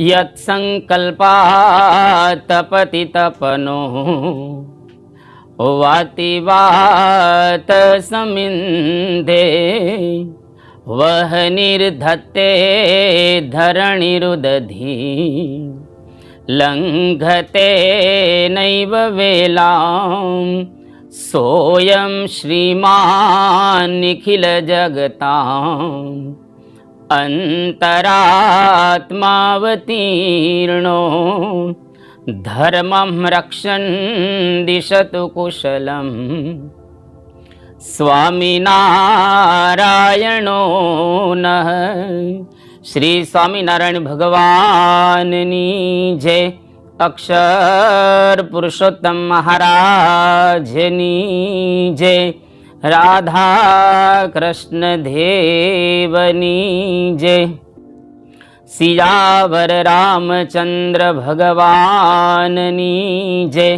यत्सङ्कल्पातपति तपनो वाति वात समिन्धे वह निर्धत्ते धरणिरुदधि। लङ्घते नैव वेलां सोऽयं श्रीमान्निखिलजगताम् નિખિલ धर्मं અંતરાત્માવતીર્ણો दिशतु कुशलं સ્વામિનારાયણો નઃ શ્રી સ્વામિનારાયણ ભગવાનની જય અક્ષર પુરુષોત્તમ મહારાજની જય રાધા કૃષ્ણ દેવની જય સિયાવર રામચંદ્ર ભગવાનની જય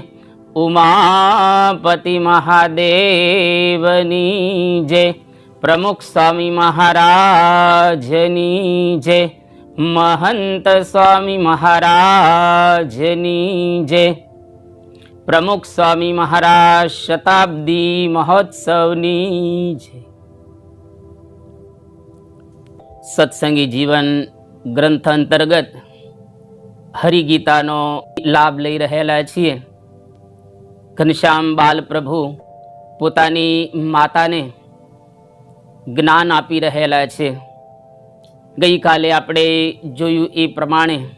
ઉમાપતિ મહાદેવની જય પ્રમુખ સ્વામી મહારાજની જય મહંત સ્વામી મહારાજની જય પ્રમુખ સ્વામી મહારાજ શતાબ્દી મહોત્સવની છે સત્સંગી જીવન ગ્રંથ અંતર્ગત હરિગીતાનો લાભ લઈ રહેલા છીએ. ઘનશ્યામ બાલપ્રભુ પોતાની માતાને જ્ઞાન આપી રહેલા છે. ગઈકાલે આપણે જોયું એ પ્રમાણે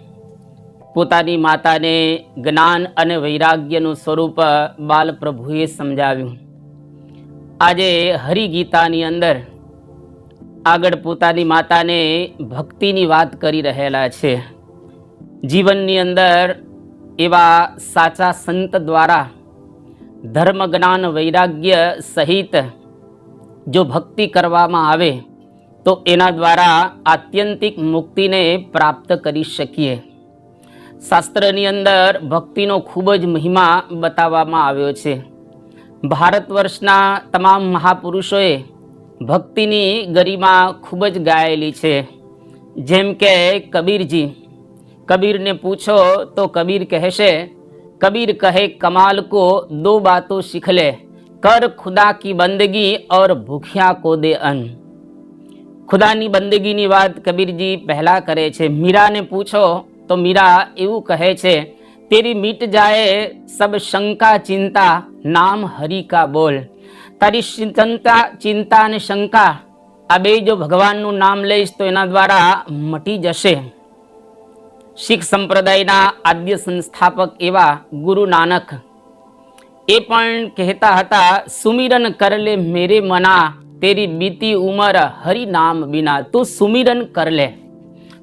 પોતાની માતાને જ્ઞાન અને વૈરાગ્યનું સ્વરૂપ બાલપ્રભુએ સમજાવ્યું. આજે હરિગીતાની અંદર આગળ પોતાની માતાને ભક્તિની વાત કરી રહેલા છે. જીવનની અંદર એવા સાચા સંત દ્વારા ધર્મ, જ્ઞાન, વૈરાગ્ય સહિત જો ભક્તિ કરવામાં આવે તો એના દ્વારા આત્યંતિક મુક્તિને પ્રાપ્ત કરી શકીએ. શાસ્ત્રની અંદર ભક્તિનો ખૂબ જ મહિમા બતાવવામાં આવ્યો છે. ભારત વર્ષના તમામ મહાપુરુષોએ ભક્તિની ગરિમા ખૂબ જ ગાયેલી છે. જેમ કે કબીરજી, કબીરને પૂછો તો કબીર કહેશે, કબીર કહે, કમાલ કો દો બાતો શીખ લે કર ખુદા કી બંદગી ઓર ભૂખ્યા કો દે અન્ન. ખુદાની બંદગીની વાત કબીરજી પહેલાં કરે છે. મીરાને પૂછો તો મીરા એવું કહે છે, તેરી મીટ જાય સબ શંકા ચિંતા, નામ હરિ કા બોલ. તારી ચિંતા ચિંતા અને શંકા આ બે જો ભગવાનનું નામ લઈશ તો એના દ્વારા મટી જશે. શીખ સંપ્રદાયના આદ્ય સંસ્થાપક એવા ગુરુ નાનક એ પણ કહેતા હતા, સુમિરન કરલે મેરે મના, તેરી બીતી ઉમર હરિ નામ બિના તું સુમિરન કર લે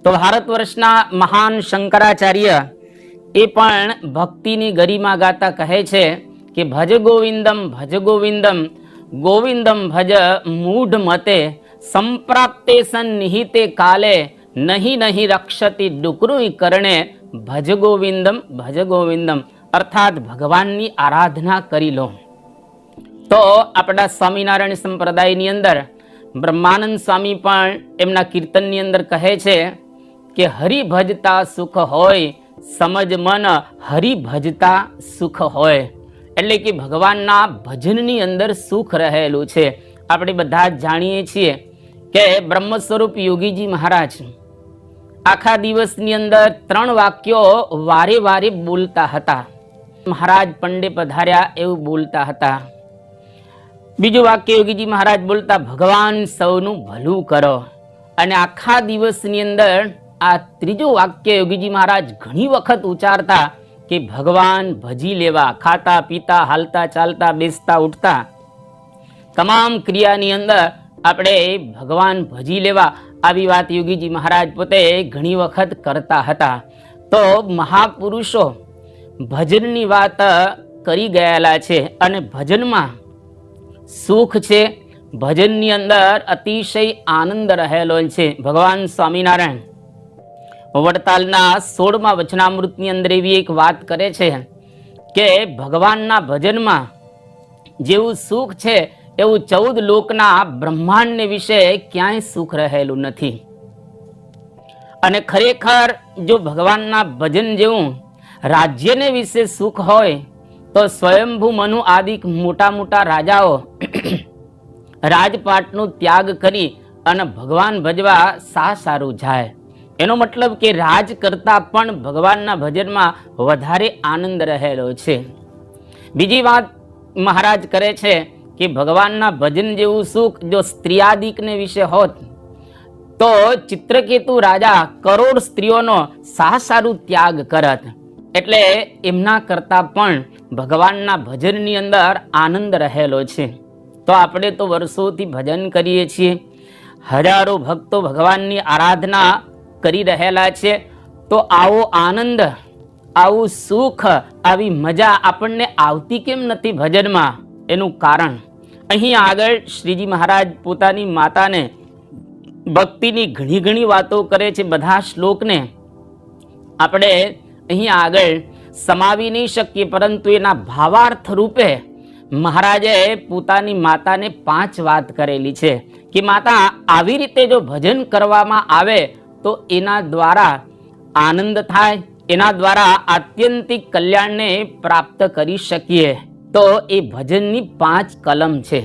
તો ભારત વર્ષના મહાન શંકરાચાર્ય એ પણ ભક્તિની ગરિમા ગાતા કહે છે કે, ભજ ગોવિંદમ ભજ ગોવિંદમ ગોવિંદમ ભજ મૂઢ મતે સંપ્રાપ્તે સન્નિહિતે કાલે નહીં નહીં રક્ષતી ડુકરુઈ કરણે ભજ ગોવિંદમ ભજ ગોવિંદમ. અર્થાત ભગવાનની આરાધના કરી લો. તો આપણા સ્વામિનારાયણ સંપ્રદાયની અંદર બ્રહ્માનંદ સ્વામી પણ એમના કીર્તનની અંદર કહે છે કે હરિ ભજતા સુખ હોય, સમજ મન હરિ ભજતા સુખ હોય. એટલે કે ભગવાનના ભજનની અંદર સુખ રહેલું છે. આપણે બધા જાણીએ છીએ કે બ્રહ્મ સ્વરૂપ યોગીજી મહારાજ આખા દિવસની અંદર ત્રણ વાક્યો વારે વારે બોલતા હતા. મહારાજ પંડે પધાર્યા એવું બોલતા હતા. બીજું વાક્ય યોગીજી મહારાજ બોલતા, ભગવાન સૌનું ભલું કરો. અને આખા દિવસની અંદર આ ત્રીજું વાક્ય યોગીજી મહારાજ ઘણી વખત ઉચ્ચારતા કે ભગવાન ભજી લેવા, ખાતા, પીતા, હાલતા, ચાલતા, બેસતા, ઉઠતા. તમામ ક્રિયાની અંદર આપણે ભગવાન ભજી લેવા આવી વાત યોગીજી મહારાજ પોતે ઘણી વખત કરતા હતા. તો મહાપુરુષો ભજનની વાત કરી ગયેલા છે અને ભજનમાં સુખ છે, ભજનની અંદર અતિશય આનંદ રહેલો છે. ભગવાન સ્વામિનારાયણ વડતાલના સોળમાં વચનામૃતની અંદર એવી એક વાત કરે છે કે ભગવાનના ભજનમાં જેવું સુખ છે, એવું ચૌદ લોકના બ્રહ્માંડને વિશે ક્યાંય સુખ રહેલું નથી. અને ખરેખર જો ભગવાનના ભજન જેવું રાજ્યને વિશે સુખ હોય, તો સ્વયંભૂ મનુ આદિક મોટા મોટા રાજાઓ રાજપાટનો ત્યાગ કરી અને ભગવાન ભજવા સા સારું જાય. એનો મતલબ કે રાજ કરતા પણ ભગવાનના ભજનમાં વધારે આનંદ રહેલો છે. બીજી વાત મહારાજ કરે છે કે ભગવાનના ભજન જેવું સુખ જો સ્ત્રીયાદિકને વિશે હોત, તો ચિત્રકેતુ રાજા કરોડ સ્ત્રીઓનો સાહસારું ત્યાગ કરત. એટલે એમના કરતા પણ ભગવાનના ભજનની અંદર આનંદ રહેલો છે. તો આપણે તો વર્ષોથી ભજન કરીએ છીએ. હજારો ભક્તો ભગવાનની આરાધના કરી રહેલા છે, તો આવો આનંદ, આવું સુખ, આવી મજા આપણને આવતી કેમ નથી ભજનમાં? એનું કારણ. અહીં આગળ શ્રીજી મહારાજ પોતાની માતાને ભક્તિની ઘણી ઘણી વાતો કરે છે બધા શ્લોકને. આપણે અહીં આગળ સમાવી નહીં શકીએ, પરંતુ એના ભાવાર્થ રૂપે મહારાજે પોતાની માતાને પાંચ વાત કરેલી છે કે, માતા, આવી રીતે જો ભજન કરવામાં આવે તો એના દ્વારા આનંદ થાય, એના દ્વારા આત્યંતિક કલ્યાણને પ્રાપ્ત કરી શકીએ. તો એ ભજનની પાંચ કલમ છે.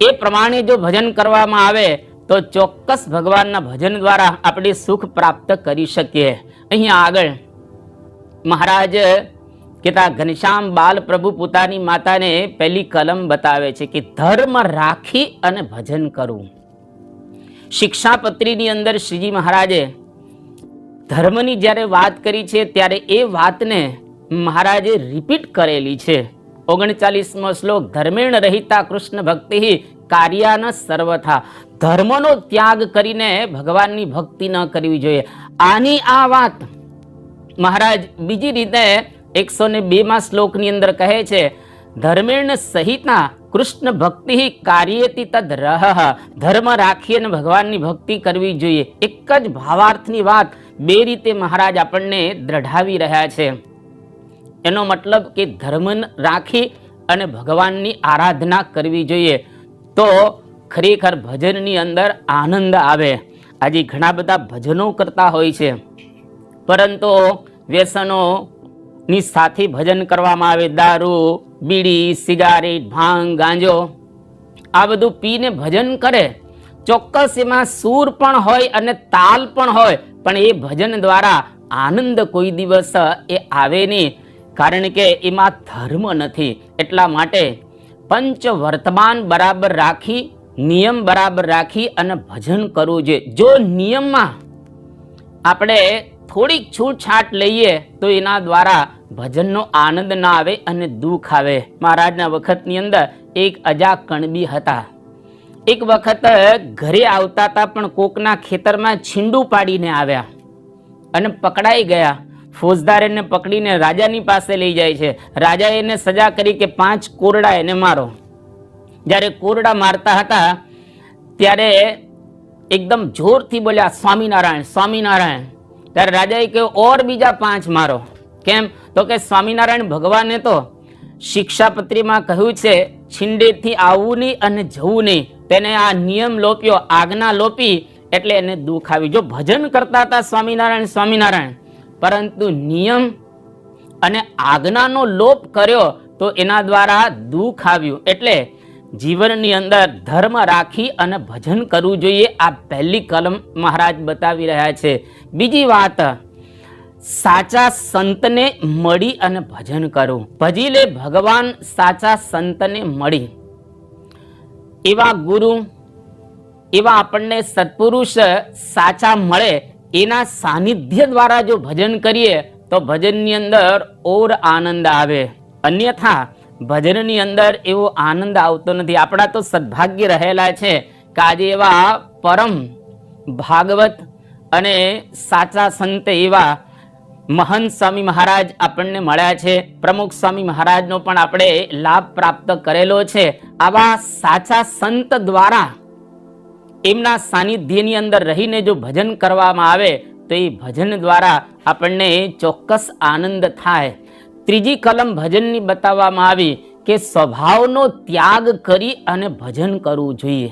એ પ્રમાણે જો ભજન કરવામાં આવે, તો ચોક્કસ ભગવાનના ભજન દ્વારા આપણે સુખ પ્રાપ્ત કરી શકીએ. અહીંયા આગળ મહારાજ કહેતા, ઘનશ્યામ બાલ પ્રભુ પોતાની માતાને પહેલી કલમ બતાવે છે કે, ધર્મ રાખી અને ભજન કરવું શિક્ષાપત્રીની અંદર શ્રીજી મહારાજે ધર્મની જ્યારે વાત કરી છે, ત્યારે એ વાતને મહારાજે રિપીટ કરેલી છે. ઓગણચાલીસમો શ્લોક, ધર્મેણ રહિતા કૃષ્ણ ભક્તિ કાર્યાન સર્વથા. ધર્મનો ત્યાગ કરીને ભગવાનની ભક્તિ ન કરવી જોઈએ. આની આ વાત મહારાજ બીજી રીતે એકસો ને બેમાં શ્લોકની અંદર કહે છે, ધર્મેણ સહિતા કૃષ્ણ ભક્તિ કાર્યતી તદ રહ। ધર્મ રાખી અને ભગવાનની ભક્તિ કરવી જોઈએ। એક જ ભાવાર્થની વાત બે રીતે મહારાજ આપણને દ્રઢાવી રહ્યા છે। એનો મતલબ કે ધર્મ રાખી અને ભગવાનની આરાધના કરવી જોઈએ। તો ખરેખર ભજનની અંદર આનંદ આવે। આજે ઘણા બધા ભજનો કરતા હોય છે। પરંતુ વ્યસનોની સાથે ભજન કરવામાં આવે, દારૂ, બીડી, સિગારેટ, ભાંગ, ગાંજો, આ બધું પીને ભજન કરે. ચોક્કસ એમાં સૂર પણ હોય અને તાલ પણ હોય, પણ એ ભજન દ્વારા આનંદ કોઈ દિવસ એ આવે નહીં. કારણ કે એમાં ધર્મ નથી. એટલા માટે પંચ વર્તમાન બરાબર રાખી, નિયમ બરાબર રાખી અને ભજન કરવું જોઈએ. જો નિયમમાં આપણે થોડીક છૂટછાટ લઈએ, તો એના દ્વારા ભજનનો આનંદ ના આવે અને દુઃખ આવે. મહારાજના વખતની અંદર એક અજા કણબી હતા. એક વખત ઘરે આવતા હતા પણ કોકના ખેતરમાં છીંડું પાડીને આવ્યા અને પકડાઈ ગયા. ફોજદાર એને પકડીને રાજાની પાસે લઈ જાય છે. રાજાએ એને સજા કરી કે પાંચ કોરડા એને મારો. જ્યારે કોરડા મારતા હતા, ત્યારે એકદમ જોરથી બોલ્યા, સ્વામિનારાયણ સ્વામિનારાયણ. ત્યારે રાજાએ કહ્યું, ઓર બીજા પાંચ મારો. કેમ? તો કે સ્વામિનારાયણ ભગવાને તો શિક્ષાપત્રીમાં કહ્યું છે છીંડેથી આવવું નહીં અને જવું નહીં. તેને આ નિયમ લોપ્યો, આજ્ઞા લોપી, એટલે એને દુઃખ આવ્યું જો ભજન કરતા હતા સ્વામિનારાયણ સ્વામિનારાયણ, પરંતુ નિયમ અને આજ્ઞાનો લોપ કર્યો, તો એના દ્વારા દુઃખ આવ્યું. એટલે જીવનની અંદર ધર્મ રાખી અને ભજન કરવું જોઈએ, આ પહેલી કલમ મહારાજ બતાવી રહ્યા છે. બીજી વાત સાચા સંતને મળી અને ભજન કરું. ભજી લે ભગવાન સાચા સંતને મળી. એવા ગુરુ, એવા આપણને સત્પુરુષ સાચા મળે એના સાનિધ્ય દ્વારા જો ભજન કરીએ, તો ભજનની અંદર ઓર આનંદ આવે. અન્યથા, ભજનની અંદર એવો આનંદ આવતો નથી. આપણા તો સદભાગ્ય રહેલા છે કે આજે એવા પરમ ભાગવત અને સાચા સંત એવા મહંત સ્વામી મહારાજ આપણને મળ્યા છે. પ્રમુખ સ્વામી મહારાજનો પણ આપણે લાભ પ્રાપ્ત કરેલો છે. આવા સાચા સંત દ્વારા એમના સાનિધ્યની અંદર રહીને જો ભજન કરવામાં આવે, તો એ ભજન દ્વારા આપણને ચોક્કસ આનંદ થાય. ત્રીજી કલમ ભજનની બતાવવામાં આવી કે સ્વભાવનો ત્યાગ કરી અને ભજન કરવું જોઈએ.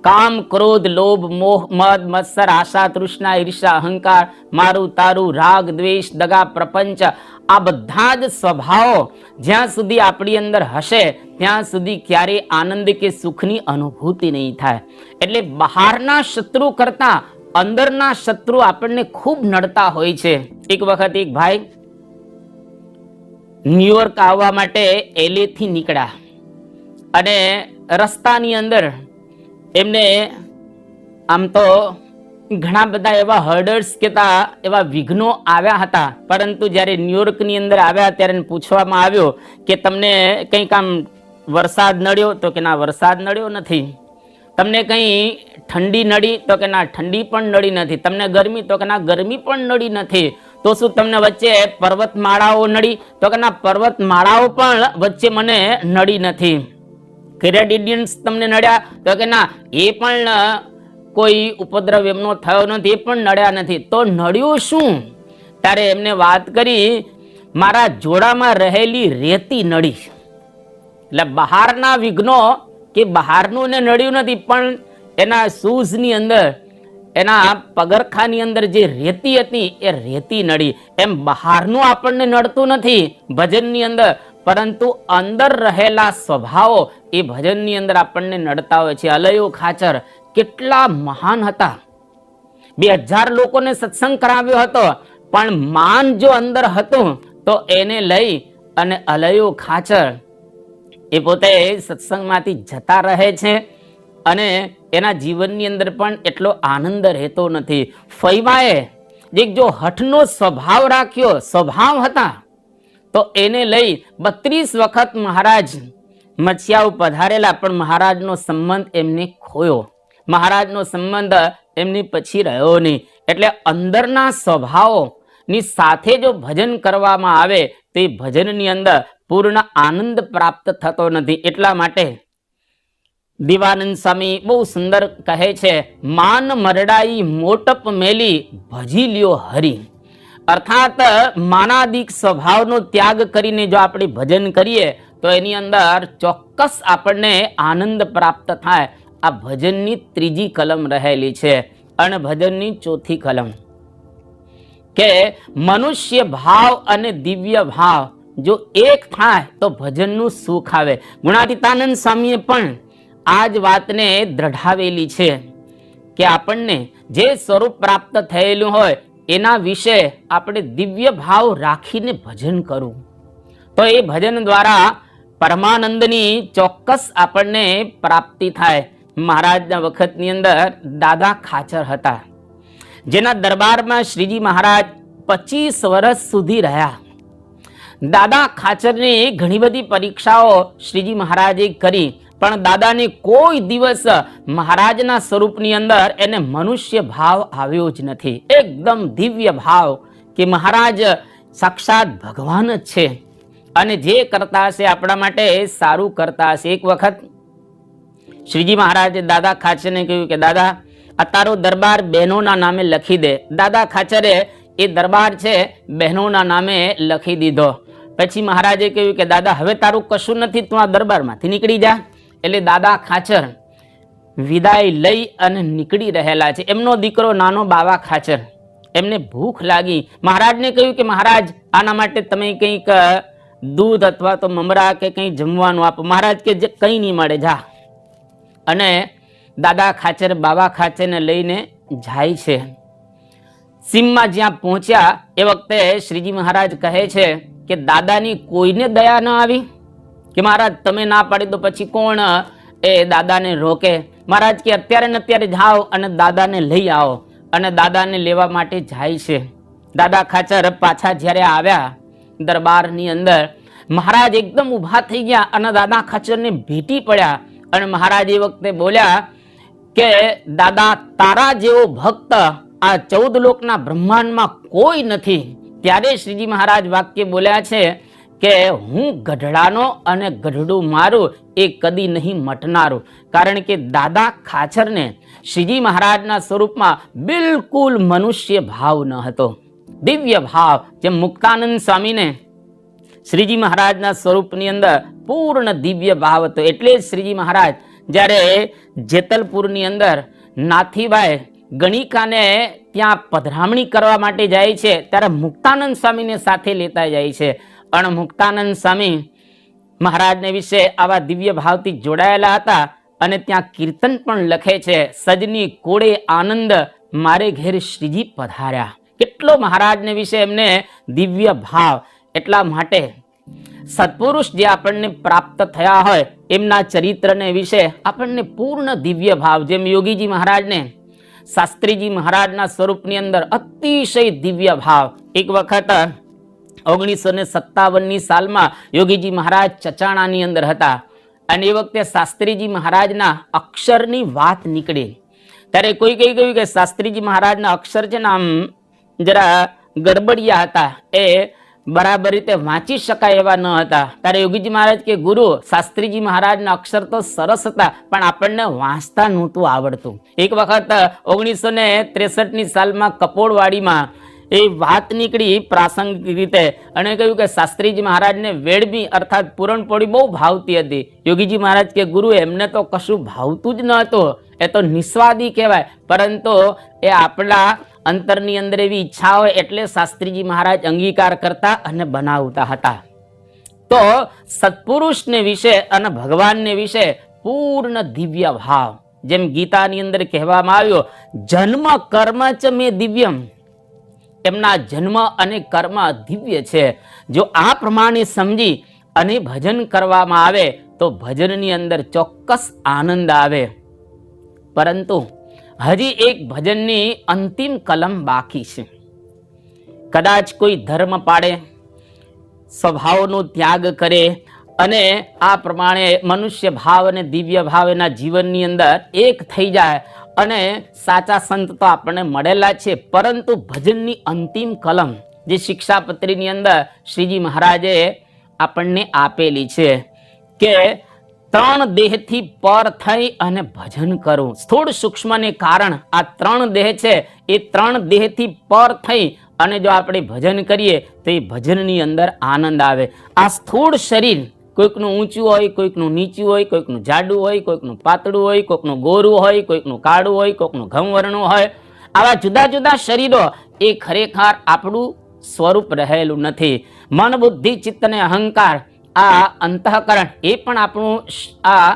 કામ, ક્રોધ, લોભ, મોહ, મદ, મત્સર, આશા, તૃષ્ણા ઈર્ષા અહંકાર, મારું, તારું, રાગ, દ્વેષ, દગા, પ્રપંચ, આ બધા જ સ્વભાવો જ્યાં સુધી આપણી અંદર હશે, ત્યાં સુધી ક્યારેય આનંદ કે સુખની અનુભૂતિ નહીં થાય. એટલે બહારના શત્રુ કરતા અંદરના શત્રુ આપણને ખૂબ નડતા હોય છે. એક વખત એક ભાઈ ન્યુયોર્ક આવવા માટે એલેથી નીકળ્યા. અને રસ્તાની અંદર એમને આમ તો ઘણા બધા એવા હર્ડર્સ કેતા એવા વિઘ્નો આવ્યા હતા. પરંતુ જ્યારે ન્યુયોર્કની અંદર આવ્યા ત્યારે પૂછવામાં આવ્યો કે તમને કંઈક આમ વરસાદ નડ્યો? તો કે ના, વરસાદ નડ્યો નથી. તમને કંઈ ઠંડી નડી? તો કે ના, ઠંડી પણ નડી નથી. તમને ગરમી? તો કે ના, ગરમી પણ નડી નથી. તો શું તમને વચ્ચે પર્વતમાળાઓ નડી? તો કે ના, પર્વતમાળાઓ પણ વચ્ચે મને નડી નથી. કેરેડિડિયન્સ તમને નડ્યા? તો કે ના, એ પણ કોઈ ઉપદ્રવ એમનો થયો નથી, એ પણ નડ્યા નથી. તો નડ્યું શું? ત્યારે એમને વાત કરી, મારા જોડામાં રહેલી રેતી નડી. એટલે બહારના વિઘ્નો કે બહારનું ને નડ્યું નથી, પણ એના શૂઝની અંદર, એના પગરખાની અંદર જે રેતી હતી, એ રેતી નડી. એમ બહારનું આપણને નડતું નથી. ભજનની અંદર પરંતુ અંદર રહેલા સ્વભાવો એ ભજનની અંદર આપણને નડતા હોય છે. અલયો ખાચર કેટલા મહાન હતા. બે હજાર લોકોને સત્સંગ કરાવ્યો હતો, પણ માન જો અંદર હતું, તો એને લઈ અને અલયો ખાચર એ પોતે સત્સંગમાંથી જતા રહે છે અને એના જીવનની અંદર પણ એટલો આનંદ રહેતો નથી. ફૈવાએ જે જો હઠનો સ્વભાવ રાખ્યો, સ્વભાવ હતા તો એને લઈ બત્રીસ વખત મહારાજ મચ્યાઓ પધારેલા, પણ મહારાજનો સંબંધ એમને ખોયો. મહારાજનો સંબંધ એમની પછી રહ્યો નહીં. એટલે અંદરના સ્વભાવોની સાથે જો ભજન કરવામાં આવે, તો ભજનની અંદર પૂર્ણ આનંદ પ્રાપ્ત થતો નથી. એટલા માટે દિવાનંદ સ્વામી બહુ સુંદર કહે છે, માન મરડાઈ મોટપ મેલી ભજી લ્યો હરી. અર્થાત માનાદિક સ્વભાવનો ત્યાગ કરીને જો આપણે ભજન કરીએ, તો એની અંદર ચોક્કસ આપણને આનંદ પ્રાપ્ત થાય. આ ભજનની ત્રીજી કલમ રહેલી છે અને ભજનની ચોથી કલમ. કે મનુષ્ય ભાવ અને દિવ્ય ભાવ જો એક થાય, તો ભજનનું સુખ આવે. ગુણાતીતાનંદ સ્વામીએ પણ આ જ વાતને દ્રઢાવેલી છે કે આપણને જે સ્વરૂપ પ્રાપ્ત થયેલું હોય એના વિશે આપણે દિવ્ય ભાવ રાખીને ભજન કરવું તો એ ભજન દ્વારા પરમાનંદની ચોક્કસ આપણને પ્રાપ્તિ થાય. મહારાજના વખતની અંદર દાદા ખાચર હતા. જેના દરબારમાં શ્રીજી મહારાજ પચીસ વર્ષ સુધી રહ્યા. દાદા ખાચરની ઘણી બધી પરીક્ષાઓ શ્રીજી મહારાજે કરી. પણ દાદાને કોઈ દિવસ મહારાજના સ્વરૂપની અંદર એને મનુષ્ય ભાવ આવ્યો જ નથી. એકદમ દિવ્ય ભાવ કે મહારાજ સાક્ષાત ભગવાન જ છે અને જે કરતા હશે આપણા માટે સારું કરતા હશે. એક વખત શ્રીજી મહારાજે દાદા ખાચરને કહ્યું કે, દાદા, આ તારો દરબાર બહેનોના નામે લખી દે. દાદા ખાચરે એ દરબાર છે બહેનોના નામે લખી દીધો. પછી મહારાજે કહ્યું કે, દાદા, હવે તારું કશું નથી, તું આ દરબારમાંથી નીકળી જા. એટલે દાદા ખાચર વિદાય લઈ અને નીકળી રહેલા છે. એમનો દીકરો નાનો બાવા ખાચર. એમને ભૂખ લાગી. મહારાજને કહ્યું કે મહારાજ, આના માટે તમે કંઈક દૂધ અથવા તો મમરા કે કંઈ જમવાનું આપો. મહારાજ કે જે કંઈ નહીં મળે, જા. અને દાદા ખાચર, બાવા ખાચરને લઈને જાય છે. સીમમાં જ્યાં પહોંચ્યા એ વખતે શ્રીજી મહારાજ કહે છે કે, દાદાની કોઈને દયા ન આવી? કે મહારાજ, તમે ના પાડી તો પછી કોણ એ દાદાને રોકે? મહારાજ કે અત્યારે ને અત્યારે જાઓ અને દાદાને લઈ આવો અને દાદાને લેવા માટે જાય છે. દાદા ખાચર પાછા જ્યારે આવ્યા દરબારની અંદર, મહારાજ એકદમ ઊભા થઈ ગયા અને દાદા ખાચરને ભેટી પડ્યા અને મહારાજ એ વખતે બોલ્યા કે, દાદા, તારા જેવો ભક્ત આ ચૌદ લોકના બ્રહ્માંડમાં કોઈ નથી. ત્યારે શ્રીજી મહારાજ વાક્ય બોલ્યા છે કે હું ગઢડાનો અને ગઢડું મારું એ કદી નહીં મટનારું. કારણ કે દાદા ખાચરને શ્રીજી મહારાજના સ્વરૂપમાં બિલકુલ મનુષ્ય ભાવ ન હતો. દિવ્ય ભાવ જેમ મુક્તાનંદ સ્વામીને શ્રીજી મહારાજના સ્વરૂપની અંદર પૂર્ણ દિવ્ય ભાવ હતો. એટલે જ શ્રીજી મહારાજ જ્યારે જેતલપુરની અંદર નાથીબાઈ ગણિકાને ત્યાં પધરામણી કરવા માટે જાય છે, ત્યારે મુક્તાનંદ સ્વામીને સાથે લેતા જાય છે. અને મુક્તાનંદ સ્વામી મહારાજને વિશે આવા દિવ્ય ભાવથી જોડાયેલા હતા અને ત્યાં કીર્તન પણ લખે છે, સજની કોળે આનંદ, મારે ઘેર શ્રીજી પધાર્યા. કેટલો મહારાજને વિશે એમને દિવ્ય ભાવ એટલા માટે સત્પુરુષ જે આપણને પ્રાપ્ત થયા હોય એમના ચરિત્રને વિશે આપણને પૂર્ણ દિવ્ય ભાવ. જેમ યોગીજી મહારાજને, શાસ્ત્રીજી મહારાજના સ્વરૂપની અંદર અતિશય દિવ્ય ભાવ. એક વખત ઓગણીસો ને સત્તાવનની સાલમાં યોગીજી મહારાજ ચચાણાની અંદર હતા. અને એ વખતે શાસ્ત્રીજી મહારાજના અક્ષરની વાત નીકળી. ત્યારે કોઈ કહી ગયું કે શાસ્ત્રીજી મહારાજના અક્ષર છે ને આમ જરા ગડબડિયા હતા. એ બરાબર રીતે વાંચી શકાય એવા ન હતા. ત્યારે યોગીજી મહારાજ કે, ગુરુ, શાસ્ત્રીજી મહારાજના અક્ષર તો સરસ હતા, પણ આપણને વાંચતા નહોતું આવડતું. એક વખત ઓગણીસો ને ત્રેસઠની સાલમાં કપોળવાડીમાં એ વાત નીકળી પ્રાસંગિક રીતે. અને કહ્યું કે શાસ્ત્રીજી મહારાજને વેડમી અર્થાત પૂરણપોળી બહુ ભાવતી હતી. યોગીજી મહારાજ કે ગુરુ એમને તો કશું ભાવતું જ ન હતું. એ તો નિસ્વાદી કહેવાય. પરંતુ એ આપણા અંતરની અંદર એવી ઈચ્છા હોય એટલે શાસ્ત્રીજી મહારાજ અંગીકાર કરતા અને બનાવતા હતા. તો સત્પુરુષને વિશે અને ભગવાનને વિશે પૂર્ણ દિવ્ય ભાવ. જેમ ગીતાની અંદર કહેવામાં આવ્યો, જન્મ કર્મ ચ મેં દિવ્યમ. એમના જન્મ અને કર્મ દિવ્ય છે. જો આ પ્રમાણે સમજી અને ભજન કરવામાં આવે, તો ભજનની અંદર ચોક્કસ આનંદ આવે. પરંતુ હજી એક ભજનની અંતિમ કલમ બાકી છે. કદાચ કોઈ ધર્મ પાડે, સ્વભાવનો ત્યાગ કરે અને આ પ્રમાણે મનુષ્ય ભાવ અને દિવ્ય ભાવ એના જીવનની અંદર એક થઈ જાય અને સાચા સંત તો આપણને મળેલા છે, પરંતુ ભજનની અંતિમ કલમ જે શિક્ષાપત્રીની અંદર શ્રીજી મહારાજે આપણને આપેલી છે કે ત્રણ દેહથી પર થઈ અને ભજન કરવું સ્થૂળ સૂક્ષ્મને કારણ આ ત્રણ દેહ છે, એ ત્રણ દેહથી પર થઈ અને જો આપણે ભજન કરીએ તો એ ભજનની અંદર આનંદ આવે. આ સ્થૂળ શરીર કોઈકનું ઊંચું હોય, કોઈકનું નીચું હોય, કોઈકનું જાડું હોય, કોઈકનું પાતળું હોય, કોઈકનું ગોરું હોય, કોઈકનું કાળું હોય, કોઈકનું ઘમવર્ણું હોય. આવા જુદા જુદા શરીરો એ ખરેખર આપણું સ્વરૂપ રહેલું નથી. મન, બુદ્ધિ, ચિત્ત અને અહંકાર આ અંતઃકરણ એ પણ આપણું આ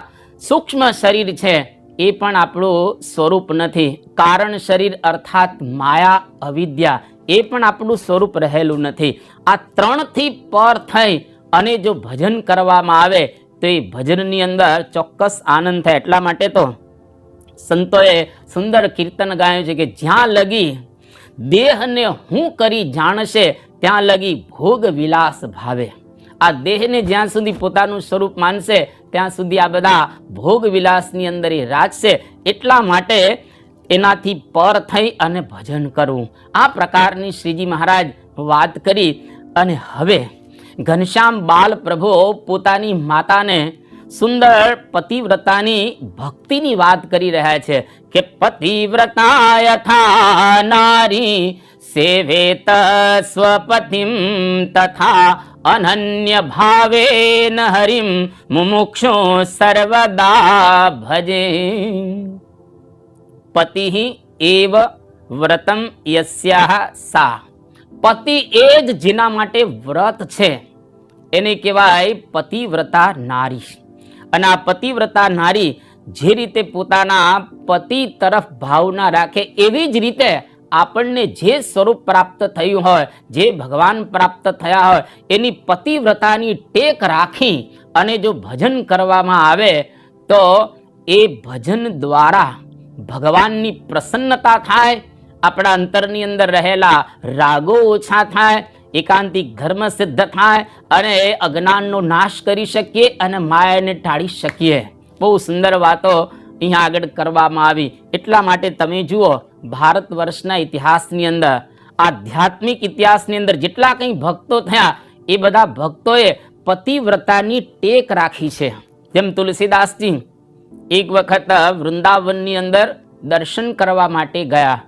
સૂક્ષ્મ શરીર છે. એ પણ આપણું સ્વરૂપ નથી. કારણ શરીર અર્થાત માયા, અવિદ્યા એ પણ આપણું સ્વરૂપ રહેલું નથી. આ ત્રણથી પર થઈ અને જો ભજન કરવામાં આવે, તો એ ભજનની અંદર ચોક્કસ આનંદ થાય. એટલા માટે તો સંતોએ સુંદર કીર્તન ગાયું છે કે જ્યાં લગી દેહને હું કરી જાણશે, ત્યાં લગી ભોગ વિલાસ ભાવે. આ દેહને જ્યાં સુધી પોતાનું સ્વરૂપ માનશે, ત્યાં સુધી આ બધા ભોગ વિલાસની અંદર એ રાજશે એટલા માટે એનાથી પર થઈ અને ભજન કરવું. આ પ્રકારની શ્રીજી મહારાજ વાત કરી અને હવે ઘનશ્યામ બાલ પ્રભો પોતાની માતાને સુંદર પતિવ્રતાની ભક્તિની વાત કરી રહ્યા છે કે પતિવ્રતા યથા નારી સેવેત સ્વપતિમ તથા અનન્ય ભાવેન હરિમ મુમુક્ષો સર્વદા ભજે. પતિ એવ વ્રતમ યસ્યા સા. પતિ એ જ જેના માટે વ્રત છે. એને કહેવાય પતિવ્રતા નારી. અને આ પતિવ્રતા નારી જે રીતે પોતાના પતિ તરફ ભાવના રાખે એવી જ રીતે આપણને જે સ્વરૂપ પ્રાપ્ત થયું હોય, જે ભગવાન પ્રાપ્ત થયા હોય, એની પતિવ્રતાની ટેક રાખી અને જો ભજન કરવામાં આવે તો એ ભજન દ્વારા ભગવાનની પ્રસન્નતા થાય આપણા અંતરની અંદર રહેલા રાગો ઓછા થાય એકાંતિક ધર્મ સિદ્ધ થાય અને અજ્ઞાનનો નાશ કરી શકીએ અને માયાને ટાળી શકીએ. બહુ સુંદર વાતો અહીંયા આગળ કરવામાં આવી. એટલા માટે તમે જુઓ, ભારત વર્ષના ઇતિહાસની અંદર, આધ્યાત્મિક ઇતિહાસની અંદર જેટલા કંઈ ભક્તો થયા, એ બધા ભક્તોએ પતિવ્રતાની ટેક રાખી છે. જેમ તુલસીદાસજી એક વખત વૃંદાવનની અંદર દર્શન કરવા માટે ગયા.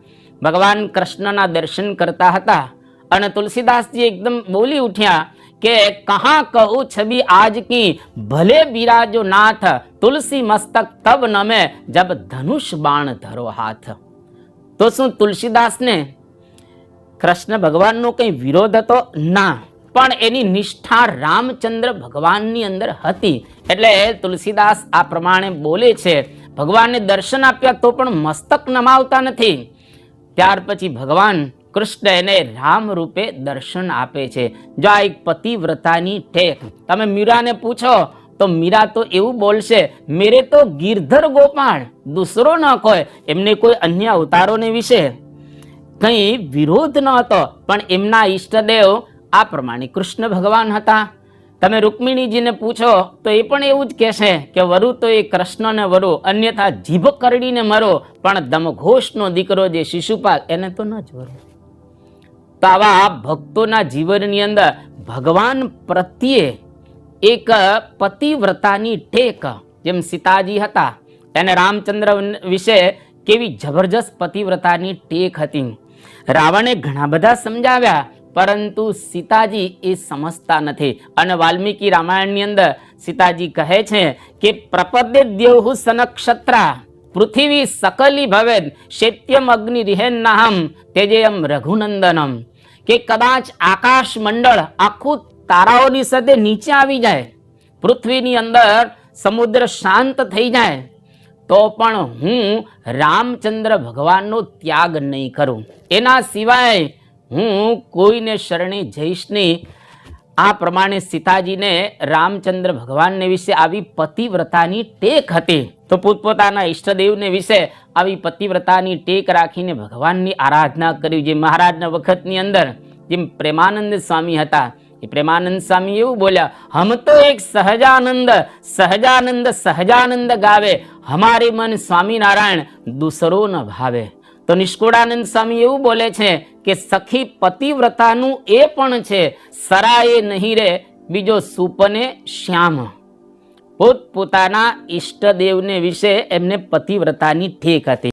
ભગવાન કૃષ્ણના દર્શન કરતા હતા અને તુલસીદાસજી એકદમ બોલી ઉઠ્યા કે કહા કહું છબી આજ કી, ભલે બિરાજો નાથ, તુલસી મસ્તક તબ નમે, જબ ધનુષ બાણ ધરો હાથ. તો શું તુલસીદાસને કૃષ્ણ ભગવાનનો કંઈ વિરોધ હતો? ના. પણ એની નિષ્ઠા રામચંદ્ર ભગવાનની અંદર હતી. એટલે તુલસીદાસ આ પ્રમાણે બોલે છે ભગવાનને દર્શન આપ્યા તો પણ મસ્તક નમાવતા નથી. ત્યાર પછી ભગવાન કૃષ્ણ એને રામ રૂપે દર્શન આપે છે. જો આ એક પતિવ્રતાની ઠેક તમે મીરાને પૂછો, તો મીરા તો એવું બોલશે, મેરે તો ગિરધર ગોપાળ, દૂસરો ન કોઈ એમને કોઈ અન્ય અવતારોને વિશે કંઈ વિરોધ ન હતો પણ એમના ઈષ્ટદેવ આ પ્રમાણે કૃષ્ણ ભગવાન હતા. તમે રૂકમિણીજીને પૂછો, તો એ પણ એવું જ કહેશે કે વરુ તો એ કૃષ્ણને વરુ, અન્યથા જીભ કરડીને મરો, પણ દમઘોષનો દીકરો જે શિશુપાલ, એને તો ન જ વરો. તો આવા ભક્તોના જીવનની અંદર ભગવાન પ્રત્યે એક પતિવ્રતાની ટેક, જેમ સીતાજી હતા, એને રામચંદ્ર વિશે કેવી જબરજસ્ત પતિવ્રતાની ટેક હતી. રાવણે ઘણા બધા સમજાવ્યા પરંતુ સીતાજી એ સમજતા નથી. અને વાલ્મીકી રામાયણની અંદર સીતાજી કહે છે કે પ્રપદે દેવહુ સનક્ષત્રા, પૃથ્વી સકલી ભવેદ, શૈત્યમ અગ્નિ રિહેન્નાહમ તેજેયમ રઘુનંદનમ. કે કદાચ આકાશ મંડળ આખું તારાઓની સાથે નીચે આવી જાય, પૃથ્વીની અંદર સમુદ્ર શાંત થઈ જાય, તો પણ હું રામચંદ્ર ભગવાનનો ત્યાગ નહીં કરું. એના સિવાય હું કોઈને શરણે જઈશ નહીં. આ પ્રમાણે સીતાજીને રામચંદ્ર ભગવાનને વિશે આવી પતિવ્રતાની ટેક હતી. તો પોતપોતાના ઈષ્ટદેવને વિશે આવી પતિવ્રતાની ટેક રાખીને ભગવાનની આરાધના કરી. જે મહારાજના વખતની અંદર જેમ પ્રેમાનંદ સ્વામી હતા, એ પ્રેમાનંદ સ્વામી એવું બોલ્યા, હમ તો એક સહજાનંદ સહજાનંદ સહજાનંદ ગાવે. હમારે મન સ્વામિનારાયણ દૂસરો ન ભાવે. તો નિષ્કુળાનંદ સ્વામી એવું બોલે છે કે સખી પતિવ્રતાનું એ પણ છે, સરાએ નહીં રે, બીજો સુપને શ્યામ. પોતપોતાના ઈષ્ટદેવને વિશે એમને પતિવ્રતાની ઠેક હતી.